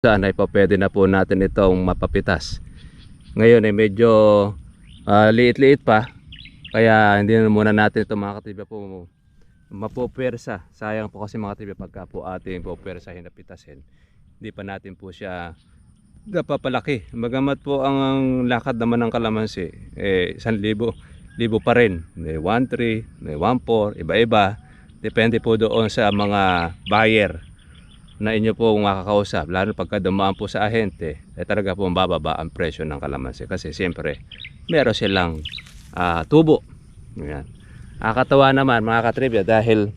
saan ay pwede na po natin itong mapapitas. Ngayon ay medyo ah, liit-liit pa kaya hindi na muna natin ito mga katibya po mapupwersa. Sayang po kasi mga katibya pagka po ating pupwersahin na pitasin. Hindi pa natin po siya napapalaki. Magamat po ang, ang lakad naman ng kalamansi eh 1,000 libo pa rin. May 1,3, may 1,4, iba-iba. Depende po doon sa mga buyer na inyo po makakausap, lalo pagka dumaan po sa ahente, eh talaga po bababa ang presyo ng kalamansi kasi siyempre meron silang ah, tubo. Yan. Nakakatawa naman mga katribya dahil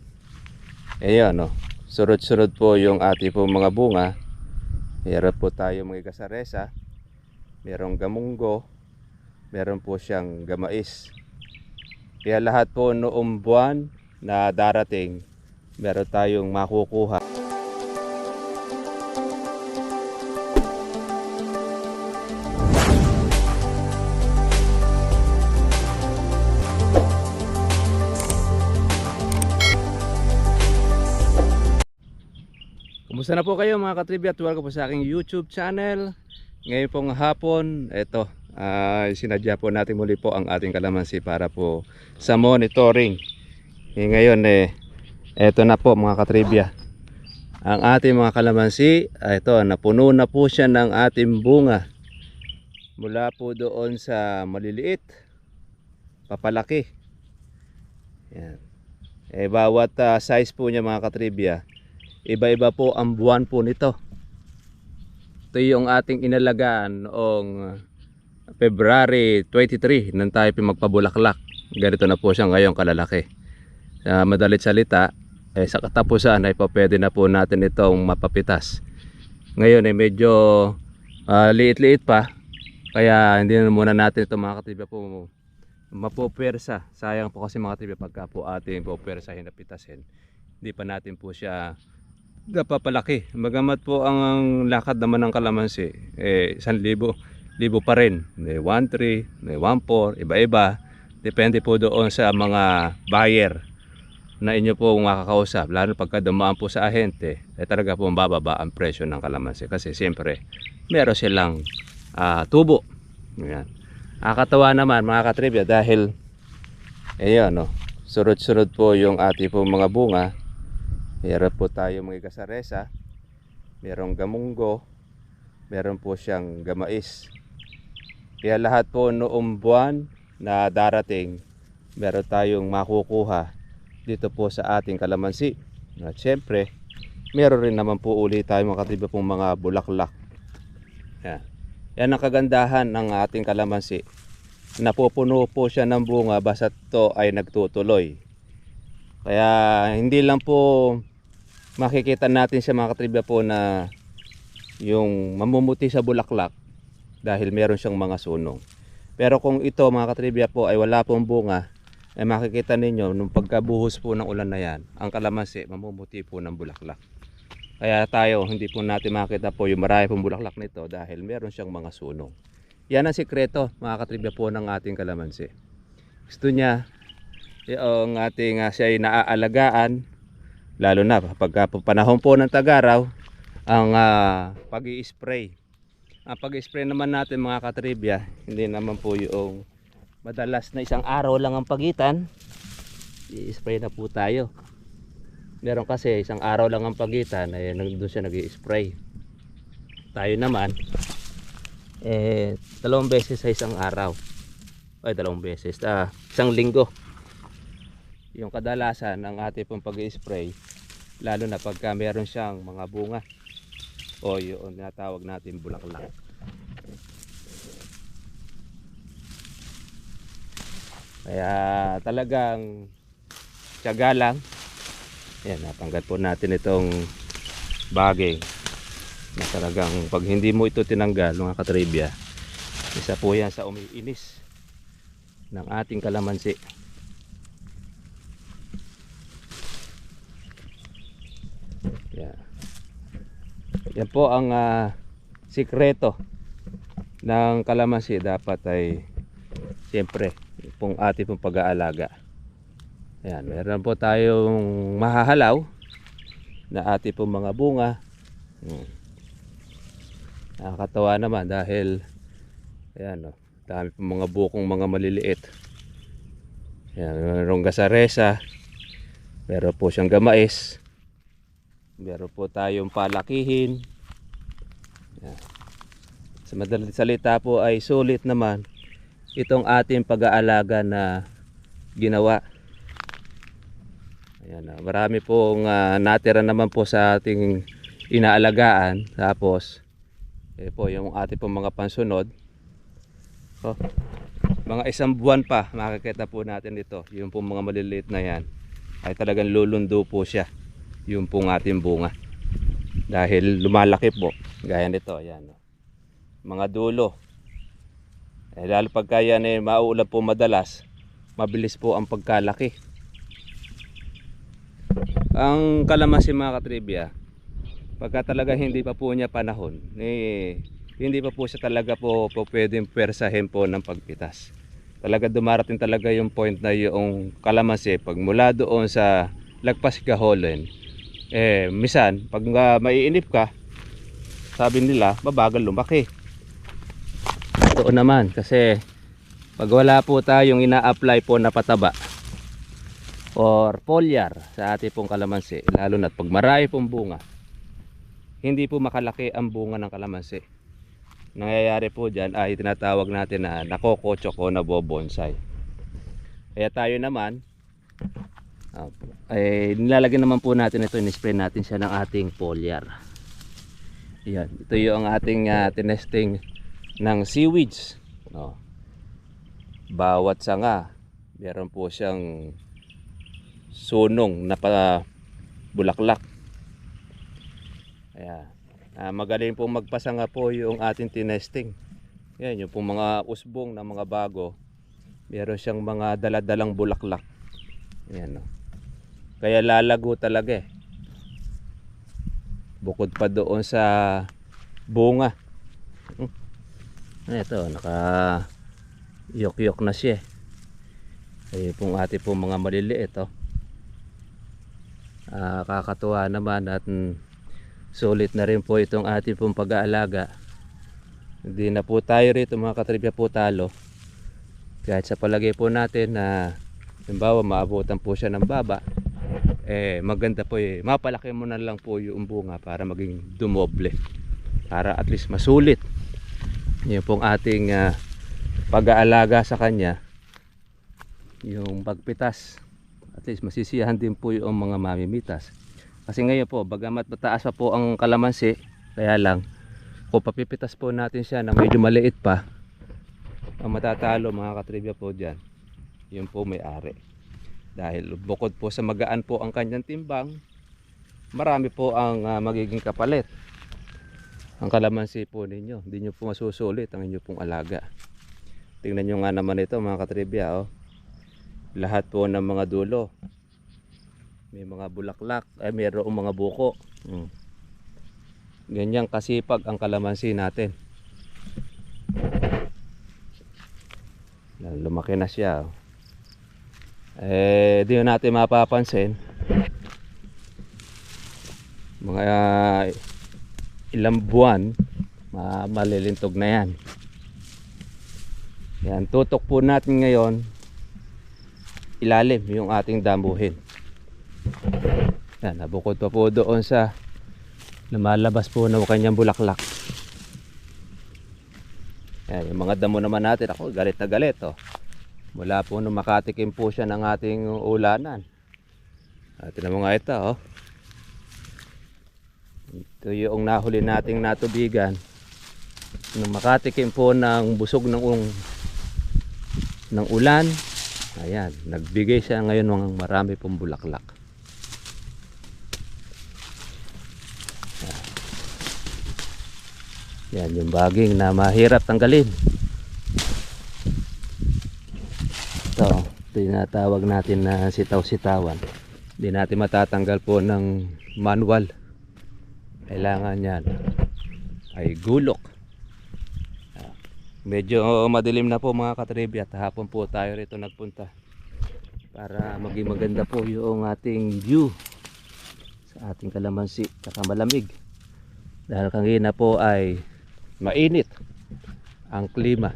ayun no, surod-surod po yung ating po mga bunga. Meron po tayo mga kasaresa, merong gamunggo, meron po siyang gamais. Kaya lahat po noong buwan na darating, meron tayong makukuha. Kumusta na po kayo mga katribya at welcome po sa aking YouTube channel. Ngayon pong hapon, eto, ah, sinadya po natin muli po ang ating kalamansi para po sa monitoring. Eh, ngayon eh, eto na po mga katribya. Ang ating mga kalamansi, ah, ito, napuno na po siya ng ating bunga. Mula po doon sa maliliit, papalaki. Yan. Eh, bawat ah, size po niya mga katribya, Iba-iba po ang buwan po nito. Ito yung ating inalagaan noong February 23 nang tayo magpabulaklak. Ganito na po siya ngayon kalalaki. Sa madalit salita, eh, sa katapusan ay pa pwede na po natin itong mapapitas. Ngayon ay medyo ah, liit-liit pa. Kaya hindi na muna natin ito mga katibya po mapupwersa. Sayang po kasi mga katibya pagka po ating pupwersahin na pitasin. Hindi pa natin po siya napapalaki. Magamat po ang, lakad naman ng kalamansi, eh, 1,000 libo pa rin. May 1,3, may 1,4, iba-iba. Depende po doon sa mga buyer na inyo po makakausap. Lalo pagka dumaan po sa ahente, eh, talaga po bababa ang presyo ng kalamansi. Kasi siyempre, meron silang ah, tubo. Yan. Nakakatawa naman mga katribya dahil ayun, no, surod-surod po yung ating po mga bunga. Meron po tayo mga kasaresa, merong gamunggo, meron po siyang gamais. Kaya lahat po noong buwan na darating, meron tayong makukuha dito po sa ating kalamansi. At syempre, meron rin naman po uli tayo mga katiba pong mga bulaklak. Yan. Yan ang kagandahan ng ating kalamansi. Napupuno po siya ng bunga basta to ay nagtutuloy. Kaya hindi lang po makikita natin sa mga katribya po na yung mamumuti sa bulaklak dahil meron siyang mga sunong. Pero kung ito mga katribya po ay wala pong bunga, ay makikita ninyo nung pagkabuhos po ng ulan na yan, ang kalamansi mamumuti po ng bulaklak. Kaya tayo hindi po natin makita po yung marami pong bulaklak nito dahil meron siyang mga sunong. Yan ang sikreto mga katribya po ng ating kalamansi. Gusto niya yung ating uh, siya ay naaalagaan lalo na pagka panahon po ng tagaraw ang uh, pag spray ang pag spray naman natin mga katribya hindi naman po yung madalas na isang araw lang ang pagitan. I-spray na po tayo. Meron kasi isang araw lang ang pagitan ay doon siya nag spray tayo naman eh dalawang beses sa isang araw. Ay dalawang beses ah, isang linggo yung kadalasan ng ating pong pag-spray lalo na pagka meron siyang mga bunga o yung natawag natin bulaklak. Kaya talagang tiyaga lang. Yan napanggat po natin itong bagay na talagang pag hindi mo ito tinanggal mga katribya isa po yan sa umiinis ng ating kalamansi Yan. Yan po ang ah, sikreto ng kalamansi dapat ay siyempre pong ating pong pag-aalaga. Ayan, meron po tayong mahahalaw na ating pong mga bunga. Hmm. Nakakatawa naman dahil ayan oh, dami pong mga bukong mga maliliit. Ayan, mayroong gasaresa. Meron po siyang gamais. Meron po tayong palakihin. Ayan. Sa madaling salita po ay sulit naman itong ating pag-aalaga na ginawa. Ayan, ah, marami pong ah, natira naman po sa ating inaalagaan. Tapos, eh po, yung ating pong mga pansunod. Oh, mga isang buwan pa, makikita po natin ito. Yung pong mga maliliit na yan. Ay talagang lulundo po siya. Yung pong ating bunga. Dahil lumalaki po. Gaya nito, ayan. Mga dulo. Eh, lalo pagka yan eh, mauulan po madalas, mabilis po ang pagkalaki. Ang kalamansi mga katribya, pagka talaga hindi pa po niya panahon, eh, hindi pa po siya talaga po, po pwedeng persahin po ng pagpitas. Talaga dumarating talaga yung point na yung kalamansi, pag mula doon sa lagpas kaholen, eh, misan, pag uh, maiinip ka, sabi nila, mabagal lumaki. Totoo naman, kasi pag wala po tayong ina-apply po na pataba, or foliar sa ating pong kalamansi lalo na pag marami pong bunga hindi po makalaki ang bunga ng kalamansi nangyayari po dyan ay tinatawag natin na nakokotsok o nabobonsai kaya tayo naman ah, ay nilalagyan naman po natin ito in-spray natin siya ng ating foliar yan ito yung ating uh, tinesting ng seaweeds no. bawat sanga meron po siyang sunong na pa bulaklak. Ayan. Ah, magaling pong magpasanga po yung ating tinesting. Yan, yung pong mga usbong na mga bago, meron siyang mga daladalang bulaklak. Ayan, no. Kaya lalago talaga eh. Bukod pa doon sa bunga. Hmm. Ito, naka yok-yok na siya. Ayun pong ating pong mga maliliit, oh. Ah, kakatuwa naman at sulit na rin po itong ating pong pag-aalaga hindi na po tayo rito mga katribya po talo kahit sa palagay po natin na halimbawa maabutan po siya ng baba eh maganda po eh. Mapalaki mo na lang po yung bunga para maging dumoble. Para at least masulit. Yun pong ating ah, pag-aalaga sa kanya. Yung pagpitas. At least masisiyahan din po yung mga mamimitas. Kasi ngayon po bagamat mataas pa po ang kalamansi kaya lang kung papipitas po natin siya na medyo maliit pa ang matatalo mga katribya po dyan yun po may ari dahil bukod po sa magaan po ang kanyang timbang marami po ang ah, magiging kapalit. Ang kalamansi po ninyo hindi nyo po masusulit ang inyo pong alaga. Tingnan nyo nga naman ito mga katribya oh. Lahat po ng mga dulo. May mga bulaklak ay mayroong mga buko. Hmm. ganyan kasipag ang kalamansi natin. Lumaki na siya oh. Eh di natin mapapansin. Mga ilang buwan ma malilintog na yan. Yan tutok po natin ngayon ilalim yung ating damuhin yan nabukod pa po doon sa lumalabas po ng kanyang bulaklak. Yan yung mga damo naman natin. Ako galit na galit oh. Mula po nung makatikim po siya ng ating ulanan at tinan mo nga ito oh. ito yung nahuli nating natubigan nung makatikim po ng busog ng ng ulan Ayan, nagbigay siya ngayon ng marami pong bulaklak. Yan yung baging na mahirap tanggalin. Ito, ito yung natawag natin na sitaw-sitawan. Hindi natin matatanggal po ng manual. Kailangan yan ay gulok. Medyo madilim na po mga katribya at hapon po tayo rito nagpunta para maging maganda po yung ating view sa ating kalamansi at malamig dahil kanina po ay mainit ang klima.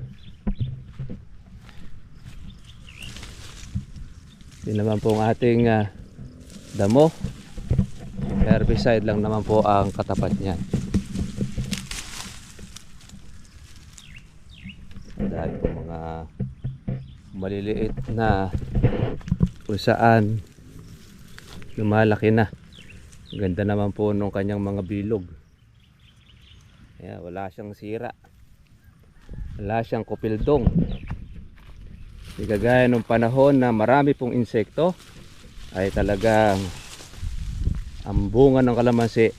Yun naman po ang ating ah, damo. Herbicide lang naman po ang katapat niyan. Dahil po mga maliliit na kung saan lumalaki na. Ganda naman po nung kanyang mga bilog. Kaya wala siyang sira. Wala siyang kupildong. Di kagaya nung panahon na marami pong insekto ay talagang ang bunga ng kalamansi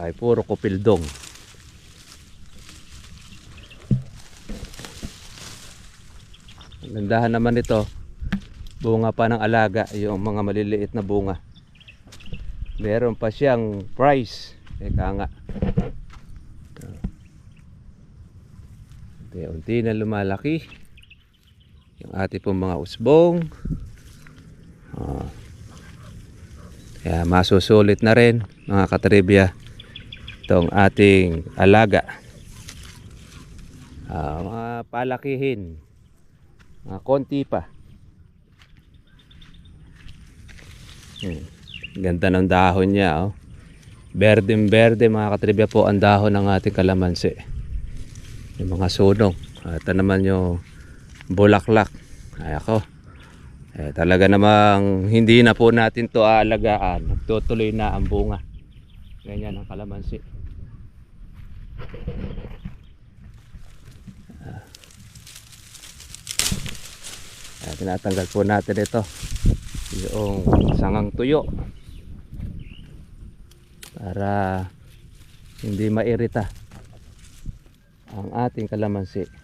ay puro kupildong. Ang gandahan naman ito, bunga pa ng alaga, yung mga maliliit na bunga. Meron pa siyang price. Eka nga. Unti-unti na lumalaki. Yung ating pong mga usbong. Ah. Kaya masusulit na rin mga katribya itong ating alaga. Ah, mga palakihin. Mga konti pa. Hmm. Ganda ng dahon niya. Oh. Berdeng berde mga katribya po ang dahon ng ating kalamansi. Yung mga sunog. At ito naman yung bulaklak. Ay ako. Eh, talaga namang hindi na po natin to aalagaan. Nagtutuloy na ang bunga. Ganyan ang kalamansi. Ah, tinatanggal po natin ito. Yung sangang tuyo. Para hindi mairita ang ating kalamansi.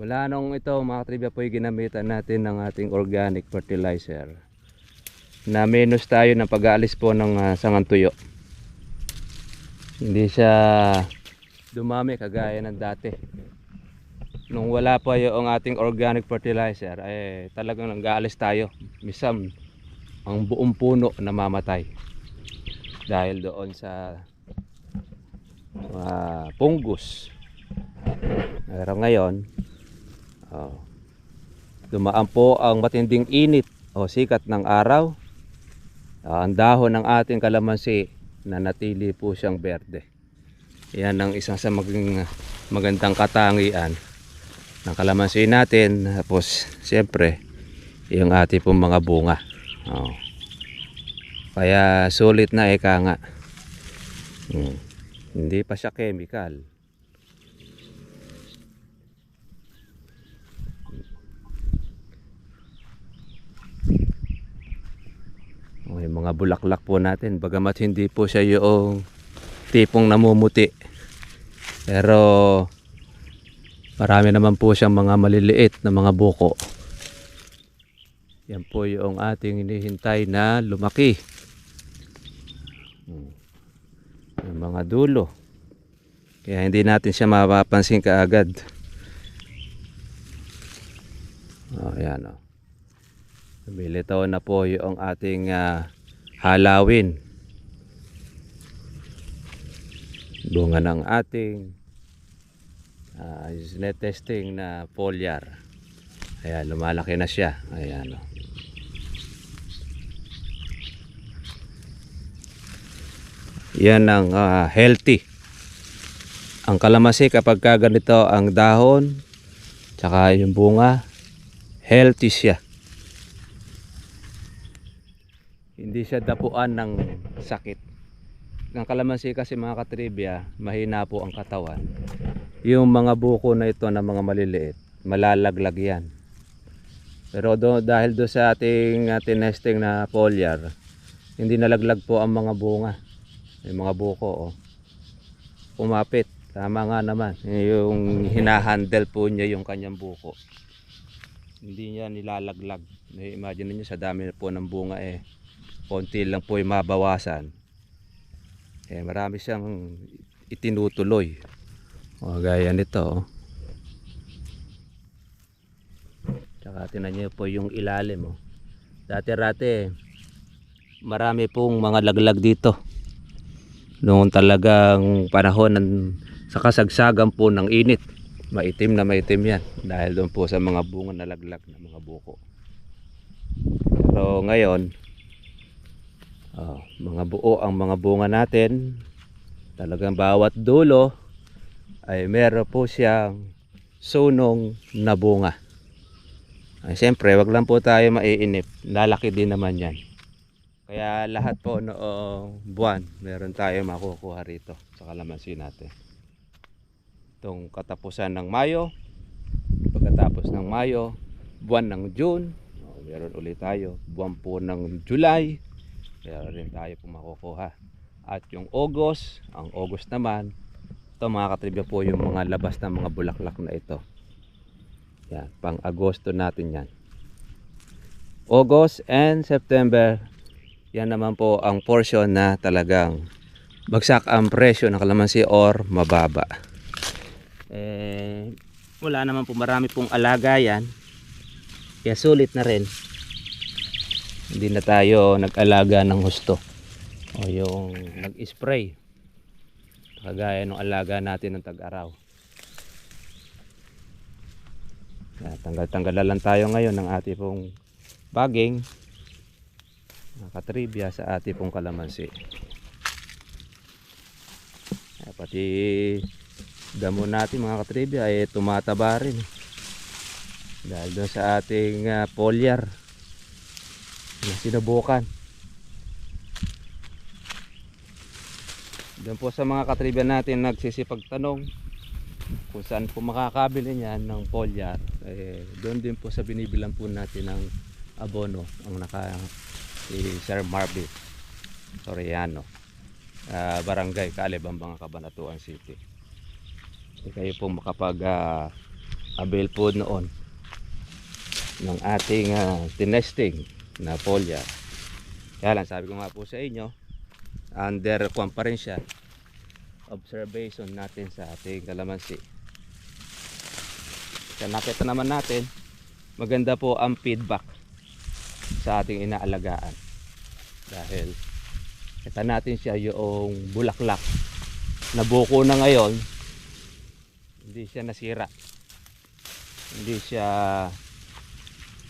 Wala nung ito mga trivia po yung ginamitan natin ng ating organic fertilizer. Na minus tayo ng pag-aalis po ng ah, sangang tuyo. Hindi siya dumami kagaya ng dati. Nung wala pa yung ating organic fertilizer, eh talagang nag-aalis tayo. Misam, ang buong puno namamatay. Dahil doon sa mga pungus. Pero ngayon, oh, dumaan po ang matinding init o sikat ng araw. Ah, ang dahon ng ating kalamansi na natili po siyang berde. Yan ang isang sa maging magandang katangian ng kalamansi natin. Tapos, siyempre, yung ating pong mga bunga. Oh. Kaya sulit na eka nga. Hmm. Hindi pa siya chemical. Yung mga bulaklak po natin, bagamat hindi po siya yung tipong namumuti. Pero marami naman po siyang mga maliliit na mga buko. Yan po yung ating hinihintay na lumaki. Hmm. Yung mga dulo. Kaya hindi natin siya mapapansin kaagad. Oh, yan oh. Lumilitaw na po yung ating ah, halawin. Bunga ng ating uh, net testing na foliar. Ayan, lumalaki na siya. Ayan. Oh. Yan ang ah, healthy. Ang kalamansi kapag ka ganito ang dahon, tsaka yung bunga, healthy siya. Hindi siya dapuan ng sakit. Ang kalamansi kasi mga katribya, mahina po ang katawan. Yung mga buko na ito na mga maliliit, malalaglag yan. Pero do, dahil do sa ating uh, tinesting na foliar, hindi nalaglag po ang mga bunga. Yung mga buko, oh. Umapit. Tama nga naman. Yung hinahandle po niya yung kanyang buko. Hindi niya nilalaglag. Imagine niyo sa dami po ng bunga eh. Konti lang po yung mabawasan. Eh marami siyang itinutuloy. O gaya nito. Oh. Tsaka tinan niyo po yung ilalim. Oh. Dati-rati marami pong mga laglag dito. noong talagang panahon ng, sa kasagsagan po ng init. Maitim na maitim yan dahil doon po sa mga bunga na laglag na mga buko. Pero ngayon, oh, mga buo ang mga bunga natin. Talagang bawat dulo ay meron po siyang sunong na bunga. Ay, siyempre, wag lang po tayo maiinip. Lalaki din naman yan. Kaya lahat po noong buwan, meron tayo makukuha rito sa kalamansi natin. Itong katapusan ng Mayo, pagkatapos ng Mayo, buwan ng June, meron ulit tayo. Buwan po ng July, meron rin tayo po makukuha. At yung August, ang August naman, ito mga katribya po yung mga labas ng mga bulaklak na ito. Yan, pang Agosto natin yan. August and September, yan naman po ang portion na talagang bagsak ang presyo ng kalamansi or mababa. Eh, wala naman po marami pong alaga yan. Kaya sulit na rin. Hindi na tayo nag-alaga ng husto. O yung nag-spray. Kagaya ng alaga natin ng tag-araw. Tanggal-tanggal lang tayo ngayon ng ating pong baging nakatribya sa ating pong kalamansi. Kaya pati damo natin mga katribya ay tumataba rin. Dahil doon sa ating uh, foliar na sinubukan. Doon po sa mga katribya natin nagsisipag tanong kung saan po makakabili niyan ng foliar eh, doon din po sa binibilan po natin ng abono ang naka si Sir Marvin Soriano ah, Barangay Kalibambang Cabanatuan City eh, kayo po makapag ah, avail po noon ng ating uh, tinesting na foliar kaya lang sabi ko nga po sa inyo under kwan pa rin siya observation natin sa ating kalamansi. Kaya nakita naman natin, maganda po ang feedback sa ating inaalagaan. Dahil kita natin siya yung bulaklak na buko na ngayon, hindi siya nasira. Hindi siya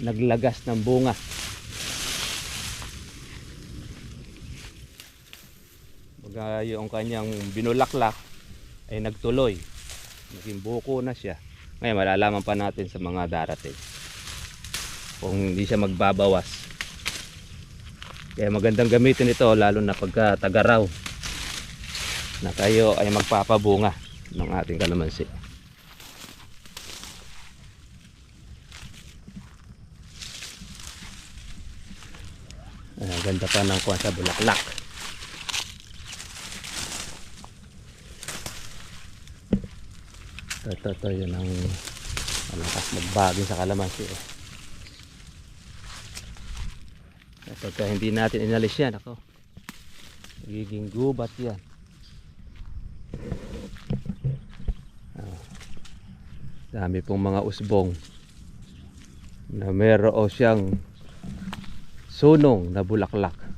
naglagas ng bunga. Baga yung kanyang binulaklak ay nagtuloy. Naging buko na siya. Ngayon malalaman pa natin sa mga darating. Kung hindi siya magbabawas. Kaya magandang gamitin ito lalo na pagka tagaraw na kayo ay magpapabunga ng ating kalamansi. Ayan, ganda pa ng kuwan sa bulaklak. Ito, ito, yun ang malakas magbagin sa kalamansi. Eh. Ito, ito, hindi natin inalis yan. Ako. Nagiging gubat yan. Ah. Dami pong mga usbong na meron siyang sunong na bulaklak.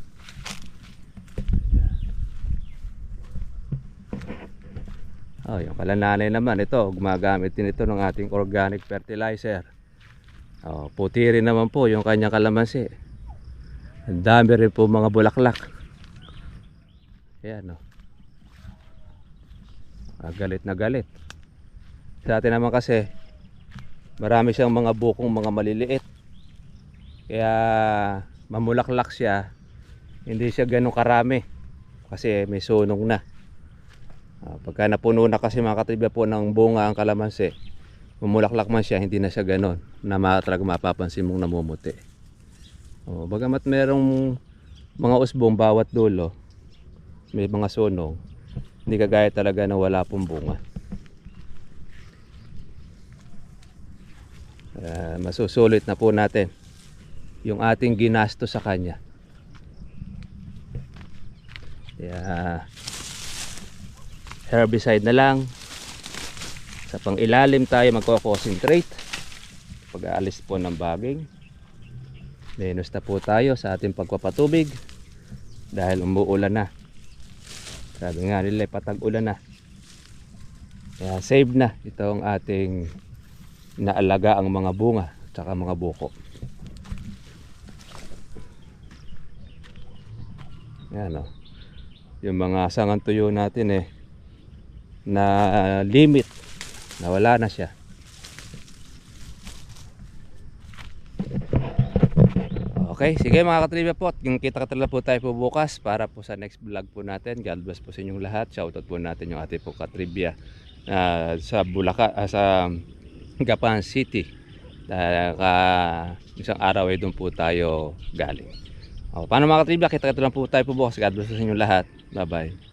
Oh, yung kalananay naman ito, gumagamit din ito ng ating organic fertilizer. Oh, puti rin naman po yung kanyang kalamansi. Ang dami rin po mga bulaklak. Ayan oh. Ah, galit na galit. Sa atin naman kasi, marami siyang mga bukong mga maliliit. Kaya mamulaklak siya, hindi siya ganun karami. Kasi may sunong na. Ah, pagka napuno na kasi mga katribya po ng bunga ang kalamansi, mamulaklak man siya, hindi na siya ganon na talaga mapapansin mong namumuti. Oh, bagamat merong mga usbong bawat dulo, may mga sunog, hindi kagaya talaga na wala pong bunga. Ah, masusulit na po natin yung ating ginasto sa kanya. Kaya herbicide na lang sa pang ilalim tayo magko-concentrate pag-aalis po ng baging menos na po tayo sa ating pagpapatubig dahil umuulan na Sabi nga nila, patag ulan na. Kaya save na itong ating naalaga ang mga bunga at mga buko. Yan o. Yung mga sangan tuyo natin eh na limit nawala na siya. Okay, sige mga katribya po. Yung kita katala po tayo po bukas para po sa next vlog po natin. God bless po sa inyong lahat. Shoutout po natin yung ating po katribya ah, sa Bulacan, ah, sa Gapan City. Dahil ka, isang araw ay doon po tayo galing. O, paano mga katribya? Kita katala po tayo po bukas. God bless po sa inyong lahat. Bye bye.